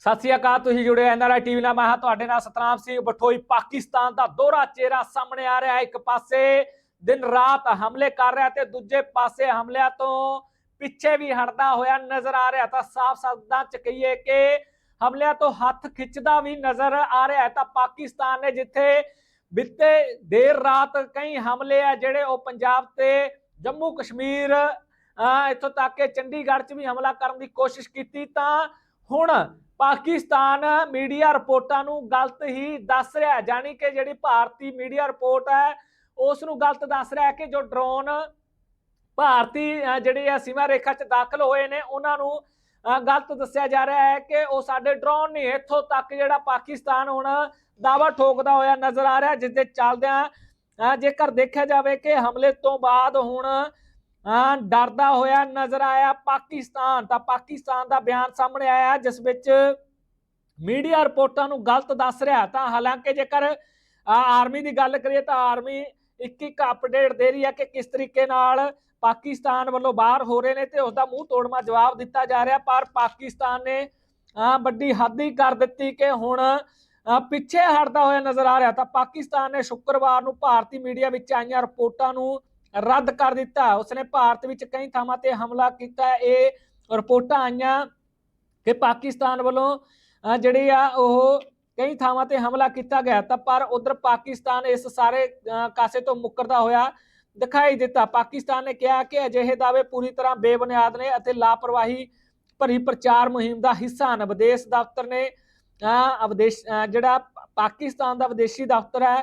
ਸਤਿ ਸ਼੍ਰੀ ਅਕਾਲ, ਤੁਸੀਂ ਜੁੜੇ ਐਨਆਰਆਈ ਟੀਵੀ ਨਾਲ। ਮੈਂ ਹਾਂ ਤੁਹਾਡੇ ਨਾਲ ਸਤਨਾਮ ਸਿੰਘ ਬਠੋਈ। ਪਾਕਿਸਤਾਨ ਦਾ ਦੋਹਰਾ ਚਿਹਰਾ ਸਾਹਮਣੇ ਆ ਰਿਹਾ। ਹੈ ਇੱਕ ਪਾਸੇ ਦਿਨ ਰਾਤ ਹਮਲੇ ਕਰ ਰਿਹਾ ਤੇ ਦੂਜੇ ਪਾਸੇ ਹਮਲਿਆਂ ਤੋਂ ਪਿੱਛੇ ਵੀ ਹਟਦਾ ਹੋਇਆ ਨਜ਼ਰ ਆ ਰਿਹਾ। ਤਾਂ ਸਾਫ਼ ਸ਼ਬਦਾਂ ਚ ਕਹੀਏ ਕਿ ਹਮਲਿਆਂ ਤੋਂ ਹੱਥ ਖਿੱਚਦਾ ਵੀ ਨਜ਼ਰ ਆ ਰਿਹਾ ਹੈ। ਤਾਂ ਪਾਕਿਸਤਾਨ ਨੇ ਜਿੱਥੇ ਬਿੱਤੇ ਦੇਰ ਰਾਤ ਕਈ ਹਮਲੇ ਆ, ਜਿਹੜੇ ਉਹ ਪੰਜਾਬ ਤੇ ਜੰਮੂ ਕਸ਼ਮੀਰ, ਅਹ ਇੱਥੋਂ ਤੱਕ ਕਿ ਚੰਡੀਗੜ੍ਹ 'ਚ ਵੀ ਹਮਲਾ ਕਰਨ ਦੀ ਕੋਸ਼ਿਸ਼ ਕੀਤੀ, ਤਾਂ ਹੁਣ ਪਾਕਿਸਤਾਨ ਮੀਡੀਆ ਰਿਪੋਰਟਾਂ ਨੂੰ ਗਲਤ ਹੀ ਦੱਸ ਰਿਹਾ ਹੈ। ਜਾਨੀ ਕਿ ਜਿਹੜੀ ਭਾਰਤੀ ਮੀਡੀਆ ਰਿਪੋਰਟ ਹੈ ਉਸ ਨੂੰ ਗਲਤ ਦੱਸ ਰਿਹਾ ਹੈ ਕਿ ਜੋ ਡਰੋਨ ਭਾਰਤੀ ਜਿਹੜੇ ਆ ਸੀਮਾ ਰੇਖਾ 'ਚ ਦਾਖਲ ਹੋਏ ਨੇ ਉਹਨਾਂ ਨੂੰ ਅਹ, ਗਲਤ ਦੱਸਿਆ ਜਾ ਰਿਹਾ ਹੈ ਕਿ ਉਹ ਸਾਡੇ ਡਰੋਨ ਨਹੀਂ ਇੱਥੋਂ ਤੱਕ ਜਿਹੜਾ ਪਾਕਿਸਤਾਨ ਹੁਣ ਦਾਵਾ ਠੋਕਦਾ ਹੋਇਆ ਨਜ਼ਰ ਆ ਰਿਹਾ ਜਿਸ ਦੇ ਚੱਲਦਿਆਂ ਜੇਕਰ ਦੇਖਿਆ ਜਾਵੇ ਕਿ ਹਮਲੇ ਤੋਂ ਬਾਅਦ ਹੁਣ ਡਰਦਾ ਹੋਇਆ ਨਜ਼ਰ ਆਇਆ ਪਾਕਿਸਤਾਨ। ਤਾਂ ਪਾਕਿਸਤਾਨ ਦਾ ਬਿਆਨ ਸਾਹਮਣੇ ਆਇਆ ਜਿਸ ਵਿੱਚ ਮੀਡੀਆ ਰਿਪੋਰਟਾਂ ਨੂੰ ਗਲਤ ਦੱਸ ਰਿਹਾ। ਤਾਂ ਹਾਲਾਂਕਿ ਜੇਕਰ ਆਰਮੀ ਦੀ ਗੱਲ ਕਰੀਏ ਤਾਂ ਆਰਮੀ ਇੱਕ ਇੱਕ ਅਪਡੇਟ ਦੇ ਰਹੀ ਹੈ ਕਿ ਕਿਸ ਤਰੀਕੇ ਨਾਲ ਪਾਕਿਸਤਾਨ ਵੱਲੋਂ ਬਾਹਰ ਹੋ ਰਹੇ ਨੇ ਤੇ ਉਸ ਦਾ ਮੂੰਹ ਤੋੜਮਾ ਜਵਾਬ ਦਿੱਤਾ ਜਾ ਰਿਹਾ। ਪਰ ਪਾਕਿਸਤਾਨ ਨੇ ਅਹ, ਵੱਡੀ ਹੱਦ ਹੀ ਕਰ ਦਿੱਤੀ ਕਿ ਹੁਣ ਪਿੱਛੇ ਹਟਦਾ ਹੋਇਆ ਨਜ਼ਰ ਆ ਰਿਹਾ। ਤਾਂ ਪਾਕਿਸਤਾਨ ਨੇ ਸ਼ੁੱਕਰਵਾਰ ਨੂੰ ਭਾਰਤੀ ਮੀਡੀਆ ਵਿੱਚ ਆਈਆਂ ਰਿਪੋਰਟਾਂ ਨੂੰ ਰੱਦ ਕਰ ਦਿੱਤਾ। ਉਸਨੇ ਭਾਰਤ ਵਿੱਚ ਕਈ ਥਾਵਾਂ ਤੇ ਹਮਲਾ ਕੀਤਾ। ਇਹ ਰਿਪੋਰਟਾਂ ਆਈਆਂ ਕਿ ਪਾਕਿਸਤਾਨ ਵੱਲੋਂ ਅਹ, ਆ ਉਹ ਕਈ ਥਾਵਾਂ ਤੇ ਹਮਲਾ ਕੀਤਾ ਗਿਆ ਤਾਂ ਪਰ ਉਧਰ ਪਾਕਿਸਤਾਨ ਇਸ ਸਾਰੇ ਕਾਸੇ ਤੋਂ ਮੁੱਕਰਦਾ ਹੋਇਆ ਦਿਖਾਈ ਦਿੱਤਾ। ਪਾਕਿਸਤਾਨ ਨੇ ਕਿਹਾ ਕਿ ਅਜਿਹੇ ਦਾਅਵੇ ਪੂਰੀ ਤਰ੍ਹਾਂ ਬੇਬੁਨਿਆਦ ਨੇ ਅਤੇ ਲਾਪਰਵਾਹੀ ਭਰੀ ਪ੍ਰਚਾਰ ਮੁਹਿੰਮ ਦਾ ਹਿੱਸਾ ਹਨ। ਵਿਦੇਸ਼ ਦਫ਼ਤਰ ਨੇ ਅਹ, ਵਿਦੇਸ਼ ਜਿਹੜਾ ਪਾਕਿਸਤਾਨ ਦਾ ਵਿਦੇਸ਼ੀ ਦਫ਼ਤਰ ਹੈ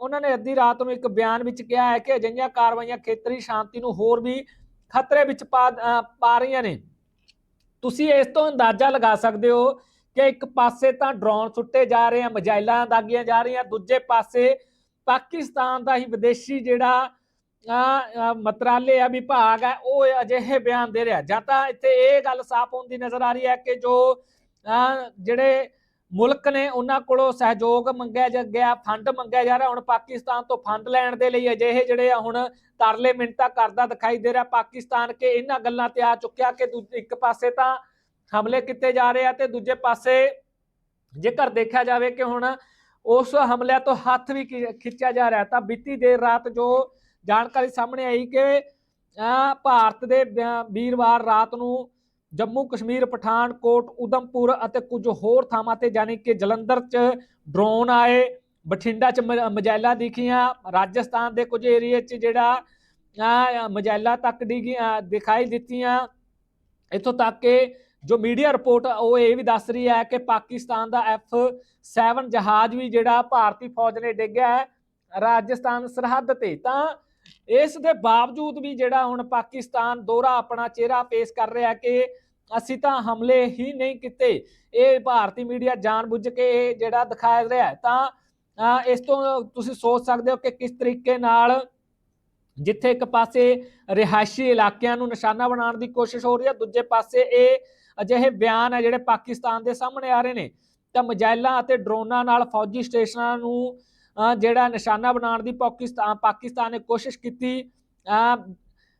ਉਹਨਾਂ ਨੇ ਅੱਧੀ ਰਾਤ ਨੂੰ ਇੱਕ ਬਿਆਨ ਵਿੱਚ ਕਿਹਾ ਹੈ ਕਿ ਅਜਿਹੀਆਂ ਕਾਰਵਾਈਆਂ ਖੇਤਰੀ ਸ਼ਾਂਤੀ ਨੂੰ ਹੋਰ ਵੀ ਖਤਰੇ ਵਿੱਚ ਪਾ ਰਹੀਆਂ ਨੇ। ਤੁਸੀਂ ਇਸ ਤੋਂ ਅੰਦਾਜ਼ਾ ਲਗਾ ਸਕਦੇ ਹੋ ਕਿ ਇੱਕ ਪਾਸੇ ਤਾਂ ਡਰੋਨ ਸੁੱਟੇ ਜਾ ਰਹੇ ਆ ਮਜਾਇਲਾਂ ਦਾਗੀਆਂ ਜਾ ਰਹੀਆਂ ਦੂਜੇ ਪਾਸੇ ਪਾਕਿਸਤਾਨ ਦਾ ਹੀ ਵਿਦੇਸ਼ੀ ਜਿਹੜਾ ਅਹ, ਮੰਤਰਾਲੇ ਆ ਵਿਭਾਗ ਹੈ ਉਹ ਅਜਿਹੇ ਬਿਆਨ ਦੇ ਰਿਹਾ। ਜਾਂ ਤਾਂ ਇੱਥੇ ਇਹ ਗੱਲ ਸਾਫ਼ ਹੁੰਦੀ ਨਜ਼ਰ ਆ ਰਹੀ ਹੈ ਕਿ ਜੋ ਅਹ, ਜਿਹੜੇ ਮੁਲਕ ਨੇ ਉਹਨਾਂ ਕੋਲੋਂ ਸਹਿਯੋਗ ਮੰਗਿਆ ਜਾ ਗਿਆ ਫੰਡ ਮੰਗਿਆ ਜਾ ਰਿਹਾ। ਹੁਣ ਪਾਕਿਸਤਾਨ ਤੋਂ ਫੰਡ ਲੈਣ ਦੇ ਲਈ ਅਜਿਹੇ ਜਿਹੜੇ ਆ ਹੁਣ ਤਰਲੇ ਮਿੰਟਾਂ ਕਰਦਾ ਦਿਖਾਈ ਦੇ ਰਿਹਾ। ਪਾਕਿਸਤਾਨ ਕਿ ਇਹਨਾਂ ਗੱਲਾਂ ਤੇ ਆ ਚੁੱਕਿਆ ਕਿ ਇੱਕ ਪਾਸੇ ਤਾਂ ਹਮਲੇ ਕੀਤੇ ਜਾ ਰਹੇ ਆ ਤੇ ਦੂਜੇ ਪਾਸੇ ਜੇਕਰ ਦੇਖਿਆ ਜਾਵੇ ਕਿ ਹੁਣ ਉਸ ਹਮਲਿਆਂ ਤੋਂ ਹੱਥ ਵੀ ਖਿੱਚਿਆ ਜਾ ਰਿਹਾ। ਤਾਂ ਬੀਤੀ ਦੇਰ ਰਾਤ ਜੋ ਜਾਣਕਾਰੀ ਸਾਹਮਣੇ ਆਈ ਕਿ ਅਹ, ਭਾਰਤ ਦੇ ਵੀਰਵਾਰ ਰਾਤ ਨੂੰ ਜੰਮੂ ਕਸ਼ਮੀਰ ਪਠਾਨਕੋਟ ਉਦਮਪੁਰ ਅਤੇ ਕੁਝ ਹੋਰ ਥਾਵਾਂ ਤੇ ਜਾਨੀ ਕਿ ਜਲੰਧਰ 'ਚ ਡਰੋਨ ਆਏ ਬਠਿੰਡਾ 'ਚ ਮ- ਮਜਾਇਲਾਂ ਦਿਖੀਆਂ ਰਾਜਸਥਾਨ ਦੇ ਕੁਝ ਏਰੀਏ 'ਚ ਜਿਹੜਾ ਅਹ, ਮਜਾਇਲਾਂ ਤੱਕ ਡਿੱਗੀਆਂ ਦਿਖਾਈ ਦਿੱਤੀਆਂ। ਇੱਥੋਂ ਤੱਕ ਕਿ ਜੋ ਮੀਡੀਆ ਰਿਪੋਰਟ ਉਹ ਇਹ ਵੀ ਦੱਸ ਰਹੀ ਹੈ ਕਿ ਪਾਕਿਸਤਾਨ ਦਾ F7 ਜਹਾਜ਼ ਵੀ ਜਿਹੜਾ ਭਾਰਤੀ ਫੌਜ ਨੇ ਡਿੱਗਿਆ ਹੈ ਰਾਜਸਥਾਨ ਸਰਹੱਦ ਤੇ। ਤਾਂ ਇਸ ਦੇ ਬਾਵਜੂਦ ਵੀ ਜਿਹੜਾ ਹੁਣ ਪਾਕਿਸਤਾਨ ਦੋਹਰਾ ਆਪਣਾ ਚਿਹਰਾ ਪੇਸ਼ ਕਰ ਰਿਹਾ ਕਿ ਅਸੀਂ ਤਾਂ ਹਮਲੇ ਹੀ ਨਹੀਂ ਕੀਤੇ, ਇਹ ਭਾਰਤੀ ਮੀਡੀਆ ਜਾਣਬੁੱਝ ਕੇ ਇਹ ਜਿਹੜਾ ਦਿਖਾ ਰਿਹਾ ਤਾਂ ਇਸ ਤੋਂ ਤੁਸੀਂ ਸੋਚ ਸਕਦੇ ਹੋ ਕਿ ਕਿਸ ਤਰੀਕੇ ਨਾਲ ਜਿੱਥੇ ਇੱਕ ਪਾਸੇ ਰਿਹਾਇਸ਼ੀ ਇਲਾਕਿਆਂ ਨੂੰ ਨਿਸ਼ਾਨਾ ਬਣਾਉਣ ਦੀ ਕੋਸ਼ਿਸ਼ ਹੋ ਰਹੀ ਹੈ, ਦੂਜੇ ਪਾਸੇ ਇਹ ਅਜਿਹੇ ਬਿਆਨ ਹੈ ਜਿਹੜੇ ਪਾਕਿਸਤਾਨ ਦੇ ਸਾਹਮਣੇ ਆ ਰਹੇ ਨੇ, ਤਾਂ ਮਜਾਇਲਾਂ ਅਤੇ ਡਰੋਨਾਂ ਨਾਲ ਫੌਜੀ ਸਟੇਸ਼ਨਾਂ ਨੂੰ ਜਿਹੜਾ ਨਿਸ਼ਾਨਾ ਬਣਾਉਣ ਦੀ ਪਾਕਿਸਤਾਨ ਪਾਕਿਸਤਾਨ ਨੇ ਕੋਸ਼ਿਸ਼ ਕੀਤੀ।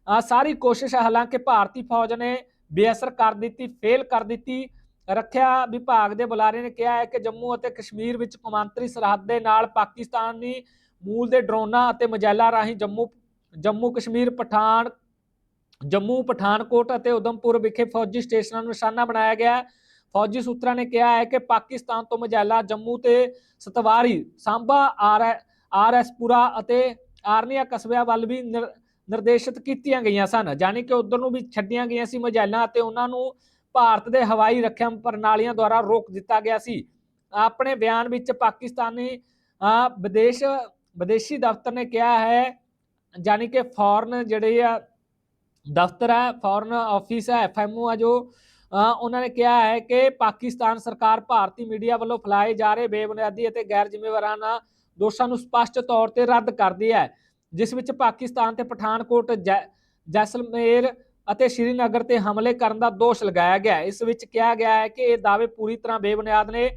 ਸਾਰੀ ਕੋਸ਼ਿਸ਼ ਹਾਲਾਂਕਿ ਭਾਰਤੀ ਫੌਜ ਨੇ ਬੇਅਸਰ ਕਰ ਦਿੱਤੀ, ਫੇਲ ਕਰ ਦਿੱਤੀ। ਰੱਖਿਆ ਵਿਭਾਗ ਦੇ ਬੁਲਾਰੇ ਨੇ ਕਿਹਾ ਹੈ ਕਿ ਜੰਮੂ ਅਤੇ ਕਸ਼ਮੀਰ ਵਿੱਚ ਕੌਮਾਂਤਰੀ ਸਰਹੱਦ ਦੇ ਨਾਲ ਪਾਕਿਸਤਾਨੀ ਮੂਲ ਦੇ ਡਰੋਨਾਂ ਅਤੇ ਮਜਾਇਲਾਂ ਰਾਹੀਂ ਜੰਮੂ ਜੰਮੂ ਕਸ਼ਮੀਰ ਪਠਾਨ, ਜੰਮੂ ਪਠਾਨਕੋਟ ਅਤੇ ਉਦਮਪੁਰ ਵਿਖੇ ਫੌਜੀ ਸਟੇਸ਼ਨਾਂ ਨੂੰ ਨਿਸ਼ਾਨਾ ਬਣਾਇਆ ਗਿਆ। ਹੈ ਫੌਜੀ ਸੂਤਰਾਂ ਨੇ ਕਿਹਾ ਹੈ ਕਿ ਪਾਕਿਸਤਾਨ ਤੋਂ ਮਜਾਇਲਾਂ ਜੰਮੂ ਤੇ ਸਤਵਾਰੀ ਸਾਂਬਾ ਆਰ ਆਰਐਸਪੁਰਾ ਅਤੇ ਆਰਨੀਆ ਕਸਬਿਆਂ ਵੱਲ ਵੀ ਨਿਰਦੇਸ਼ਿਤ ਕੀਤੀਆਂ ਗਈਆਂ ਸਨ। ਜਾਨੀ ਕਿ ਉਧਰ ਨੂੰ ਵੀ ਛੱਡੀਆਂ ਗਈਆਂ ਸੀ ਮਜਾਇਲਾਂ ਅਤੇ ਉਹਨਾਂ ਨੂੰ ਭਾਰਤ ਦੇ ਹਵਾਈ ਰੱਖਿਆ ਪ੍ਰਣਾਲੀਆਂ ਦੁਆਰਾ ਰੋਕ ਦਿੱਤਾ ਗਿਆ ਸੀ। ਆਪਣੇ ਬਿਆਨ ਵਿੱਚ ਪਾਕਿਸਤਾਨੀ ਅਹ, ਵਿਦੇਸ਼ ਵਿਦੇਸ਼ੀ ਦਫ਼ਤਰ ਨੇ ਕਿਹਾ ਹੈ ਜਾਨੀ ਕਿ ਫੋਰਨ ਜਿਹੜੇ ਆ ਦਫ਼ਤਰ ਹੈ ਫੋਰਨ ਆਫਿਸ ਹੈ ਐਫਐਮਓ ਆ ਜੋ ਉਹਨਾਂ ਨੇ ਕਿਹਾ ਹੈ ਕਿ ਪਾਕਿਸਤਾਨ ਸਰਕਾਰ ਭਾਰਤੀ ਮੀਡੀਆ ਵੱਲੋਂ ਫੈਲਾਏ ਜਾ ਰਹੇ ਬੇਬੁਨਿਆਦੀ ਅਤੇ ਗੈਰ ਜ਼ਿੰਮੇਵਾਰਾਨਾ ਦੋਸ਼ਾਂ ਨੂੰ ਸਪਸ਼ਟ ਤੌਰ ਤੇ ਰੱਦ ਕਰਦੀ ਹੈ, ਜਿਸ ਵਿੱਚ ਪਾਕਿਸਤਾਨ ਤੇ ਪਠਾਨਕੋਟ, ਜੈ- ਜੈਸਲਮੇਰ ਅਤੇ ਸ਼੍ਰੀਨਗਰ ਤੇ ਹਮਲੇ ਕਰਨ ਦਾ ਦੋਸ਼ ਲਗਾਇਆ ਗਿਆ ਇਸ ਵਿੱਚ ਕਿਹਾ ਗਿਆ ਹੈ ਕਿ ਇਹ ਦਾਅਵੇ ਪੂਰੀ ਤਰ੍ਹਾਂ ਬੇਬੁਨਿਆਦ ਨੇ,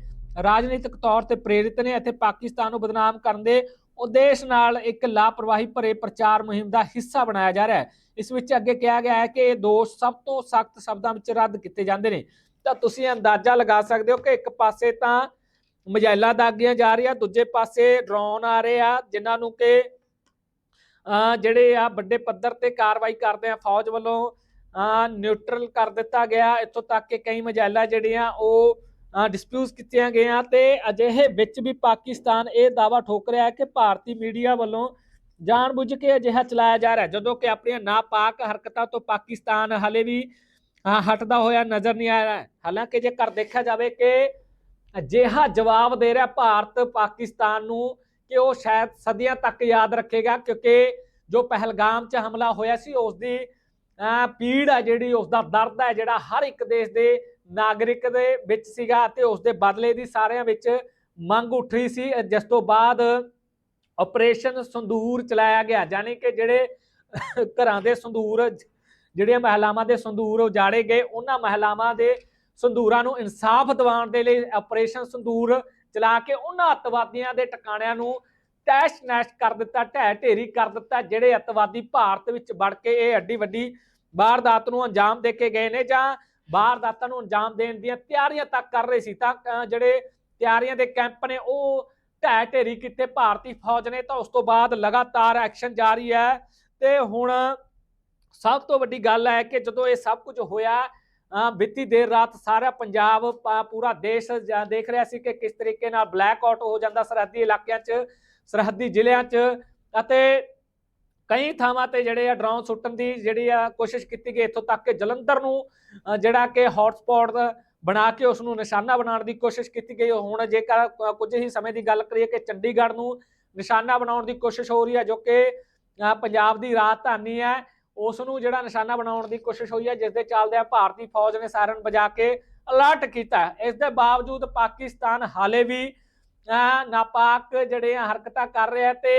ਰਾਜਨੀਤਿਕ ਤੌਰ ਤੇ ਪ੍ਰੇਰਿਤ ਨੇ ਅਤੇ ਪਾਕਿਸਤਾਨ ਨੂੰ ਬਦਨਾਮ ਕਰਨ ਦੇ ਉਦੇਸ਼ ਨਾਲ ਇੱਕ ਲਾਪਰਵਾਹੀ ਭਰੇ ਪ੍ਰਚਾਰ ਮੁਹਿੰਮ ਦਾ ਹਿੱਸਾ ਬਣਾਇਆ ਜਾ ਰਿਹਾ ਹੈ। ਇਸ ਵਿੱਚ ਅੱਗੇ ਕਿਹਾ ਗਿਆ ਹੈ ਕਿ ਇਹ ਦੋਸ਼ ਸਭ ਤੋਂ ਸਖਤ ਸ਼ਬਦਾਂ ਵਿੱਚ ਰੱਦ ਕੀਤੇ ਜਾਂਦੇ ਨੇ। ਤਾਂ ਤੁਸੀਂ ਅੰਦਾਜ਼ਾ ਲਗਾ ਸਕਦੇ ਹੋ ਕਿ ਇੱਕ ਪਾਸੇ ਤਾਂ ਮਜਾਇਲਾਂ ਦਾਗੀਆਂ ਜਾ ਰਹੀਆਂ, ਦੂਜੇ ਪਾਸੇ ਡਰੋਨ ਆ ਰਹੇ ਆ, ਜਿਨ੍ਹਾਂ ਨੂੰ ਕਿ ਅਹ ਜਿਹੜੇ ਆ ਵੱਡੇ ਪੱਧਰ ਤੇ ਕਾਰਵਾਈ ਕਰਦੇ ਆ, ਫੌਜ ਵੱਲੋਂ ਨਿਊਟਰਲ ਕਰ ਦਿੱਤਾ ਗਿਆ। ਇੱਥੋਂ ਤੱਕ ਕਿ ਕਈ ਮਜਾਇਲਾਂ ਜਿਹੜੀਆਂ ਉਹ ਡਿਸਪਿਊਟ ਕੀਤੀਆਂ ਗਈਆਂ ਤੇ ਅਜਿਹੇ ਵਿੱਚ ਵੀ ਪਾਕਿਸਤਾਨ ਇਹ ਦਾਵਾ ਠੋਕ ਰਿਹਾ ਹੈ ਕਿ ਭਾਰਤੀ ਮੀਡੀਆ ਵੱਲੋਂ ਜਾਣਬੁੱਝ ਕੇ ਅਜਿਹਾ ਚਲਾਇਆ ਜਾ ਰਿਹਾ ਜਦੋਂ ਕਿ ਆਪਣੀਆਂ ਨਾਪਾਕ ਹਰਕਤਾਂ ਤੋਂ ਪਾਕਿਸਤਾਨ ਹਲੇ ਵੀ ਹਟਦਾ ਹੋਇਆ ਨਜ਼ਰ ਨਹੀਂ ਆ ਰਿਹਾ ਹਾਲਾਂਕਿ ਜੇਕਰ ਦੇਖਿਆ ਜਾਵੇ ਕਿ ਅਜਿਹਾ ਜਵਾਬ ਦੇ ਰਿਹਾ ਭਾਰਤ ਪਾਕਿਸਤਾਨ ਨੂੰ ਕਿ ਉਹ ਸ਼ਾਇਦ ਸਦੀਆਂ ਤੱਕ ਯਾਦ ਰੱਖੇਗਾ ਕਿਉਂਕਿ ਜੋ ਪਹਿਲਗਾਮ 'ਚ ਹਮਲਾ ਹੋਇਆ ਸੀ ਉਸ ਦੀ ਅਹ, ਪੀੜ ਹੈ ਜਿਹੜੀ ਉਸ ਦਾ ਦਰਦ ਹੈ ਜਿਹੜਾ ਹਰ ਇੱਕ ਦੇਸ਼ ਦੇ ਨਾਗਰਿਕ ਦੇ ਵਿੱਚ ਸੀਗਾ ਅਤੇ ਉਸ ਦੇ ਬਦਲੇ ਦੀ ਸਾਰਿਆਂ ਵਿੱਚ ਮੰਗ ਉੱਠ ਰਹੀ ਸੀ। ਜਿਸ ਤੋਂ ਬਾਅਦ ਆਪਰੇਸ਼ਨ ਸੰਦੂਰ ਚਲਾਇਆ ਗਿਆ ਯਾਨੀ ਕਿ ਜਿਹੜੇ ਘਰਾਂ ਦੇ ਸੰਦੂਰ, ਜਿਹੜੀਆਂ ਮਹਿਲਾਵਾਂ ਦੇ ਸੰਦੂਰ ਉਜਾੜੇ ਗਏ, ਉਹਨਾਂ ਮਹਿਲਾਵਾਂ ਦੇ ਸੰਦੂਰਾਂ ਨੂੰ ਇਨਸਾਫ ਦਿਵਾਉਣ ਦੇ ਲਈ ਆਪਰੇਸ਼ਨ ਸੰਦੂਰ ਚਲਾ ਕੇ ਉਹਨਾਂ ਅੱਤਵਾਦੀਆਂ ਦੇ ਟਿਕਾਣਿਆਂ ਨੂੰ ਤੈਸ਼ ਨੈਸ਼ ਕਰ ਦਿੱਤਾ, ਢਹਿ ਢੇਰੀ ਕਰ ਦਿੱਤਾ, ਜਿਹੜੇ ਅੱਤਵਾਦੀ ਭਾਰਤ ਵਿੱਚ ਵੜ ਕੇ ਇਹ ਐਡੀ ਵੱਡੀ ਵਾਰਦਾਤ ਨੂੰ ਅੰਜਾਮ ਦੇ ਕੇ ਗਏ ਨੇ ਜਾਂ ਵਾਰਦਾਤਾਂ ਨੂੰ ਅੰਜਾਮ ਦੇਣ ਦੀਆਂ ਤਿਆਰੀਆਂ ਤੱਕ ਕਰ ਰਹੇ ਸੀ। ਤਾਂ ਜਿਹੜੇ ਤਿਆਰੀਆਂ ਦੇ ਕੈਂਪ ਨੇ, ਉਹ ਢਹਿ ਢੇਰੀ ਕੀਤੇ ਭਾਰਤੀ ਫੌਜ ਨੇ। ਤਾਂ ਉਸ ਤੋਂ ਬਾਅਦ ਲਗਾਤਾਰ ਐਕਸ਼ਨ ਜਾਰੀ ਹੈ। ਤੇ ਹੁਣ ਸਭ ਤੋਂ ਵੱਡੀ ਗੱਲ ਹੈ ਕਿ ਜਦੋਂ ਇਹ ਸਭ ਕੁਝ ਹੋਇਆ, ਅਹ, ਬੀਤੀ ਦੇਰ ਰਾਤ ਸਾਰਾ ਪੰਜਾਬ ਪੂਰਾ ਦੇਸ਼ ਦੇਖ ਰਿਹਾ ਸੀ ਕਿ ਕਿਸ ਤਰੀਕੇ ਨਾਲ ਬਲੈਕ ਆਊਟ ਹੋ ਜਾਂਦਾ ਸਰਹੱਦੀ ਇਲਾਕਿਆਂ 'ਚ, ਸਰਹੱਦੀ ਜ਼ਿਲ੍ਹਿਆਂ 'ਚ ਅਤੇ ਕਈ ਥਾਵਾਂ ਤੇ ਜਿਹੜੇ ਆ ਡਰੋਨ ਸੁੱਟਣ ਦੀ ਜਿਹੜੀ ਆ ਕੋਸ਼ਿਸ਼ ਕੀਤੀ ਗਈ ਇੱਥੋਂ ਤੱਕ ਕਿ ਜਲੰਧਰ ਨੂੰ ਜਿਹੜਾ ਕਿ ਹੌਟਸਪੌਟ ਬਣਾ ਕੇ ਉਸ ਨੂੰ ਨਿਸ਼ਾਨਾ ਬਣਾਉਣ ਦੀ ਕੋਸ਼ਿਸ਼ ਕੀਤੀ ਗਈ। ਹੁਣ ਜੇਕਰ ਕੁਝ ਹੀ ਸਮੇਂ ਦੀ ਗੱਲ ਕਰੀਏ ਕਿ ਚੰਡੀਗੜ੍ਹ ਨੂੰ ਨਿਸ਼ਾਨਾ ਬਣਾਉਣ ਦੀ ਕੋਸ਼ਿਸ਼ ਹੋ ਰਹੀ ਹੈ ਜੋ ਕਿ ਪੰਜਾਬ ਦੀ ਰਾਜਧਾਨੀ ਹੈ ਉਸ ਨੂੰ ਜਿਹੜਾ ਨਿਸ਼ਾਨਾ ਬਣਾਉਣ ਦੀ ਕੋਸ਼ਿਸ਼ ਹੋਈ ਹੈ ਜਿਸ ਦੇ ਚੱਲਦਿਆਂ ਭਾਰਤੀ ਫੌਜ ਨੇ ਸਾਰਨ ਵਜਾ ਕੇ ਅਲਰਟ ਕੀਤਾ। ਇਸ ਦੇ ਬਾਵਜੂਦ ਪਾਕਿਸਤਾਨ ਹਾਲੇ ਵੀ ਅ, ਨਾਪਾਕ ਜਿਹੜੇ ਆ ਹਰਕਤਾਂ ਕਰ ਰਿਹਾ ਹੈ ਤੇ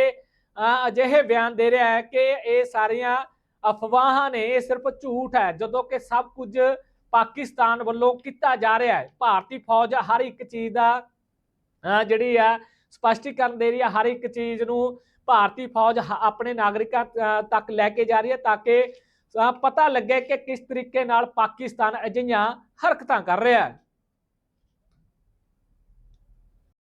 ਅਜਿਹੇ ਬਿਆਨ ਦੇ ਰਿਹਾ ਹੈ ਕਿ ਇਹ ਸਾਰੀਆਂ ਅਫਵਾਹਾਂ ਨੇ ਇਹ ਸਿਰਫ ਝੂਠ ਹੈ ਜਦੋਂ ਕਿ ਸਭ ਕੁਝ ਪਾਕਿਸਤਾਨ ਵੱਲੋਂ ਕੀਤਾ ਜਾ ਰਿਹਾ ਹੈ। ਭਾਰਤੀ ਫੌਜ ਹਰ ਇੱਕ ਚੀਜ਼ ਦਾ ਅ, ਜਿਹੜੀ ਆ ਸਪਸ਼ਟੀਕਰਨ ਦੇ ਰਹੀ ਹੈ ਹਰ ਇੱਕ ਚੀਜ਼ ਨੂੰ ਭਾਰਤੀ ਫੌਜ ਆਪਣੇ ਨਾਗਰਿਕਾਂ ਤੱਕ ਲੈ ਕੇ ਜਾ ਰਹੀ ਹੈ ਤਾਂ ਕਿ ਪਤਾ ਲੱਗੇ ਕਿ ਕਿਸ ਤਰੀਕੇ ਨਾਲ ਪਾਕਿਸਤਾਨ ਅਜਿਹੀਆਂ ਹਰਕਤਾਂ ਕਰ ਰਿਹਾ ਹੈ।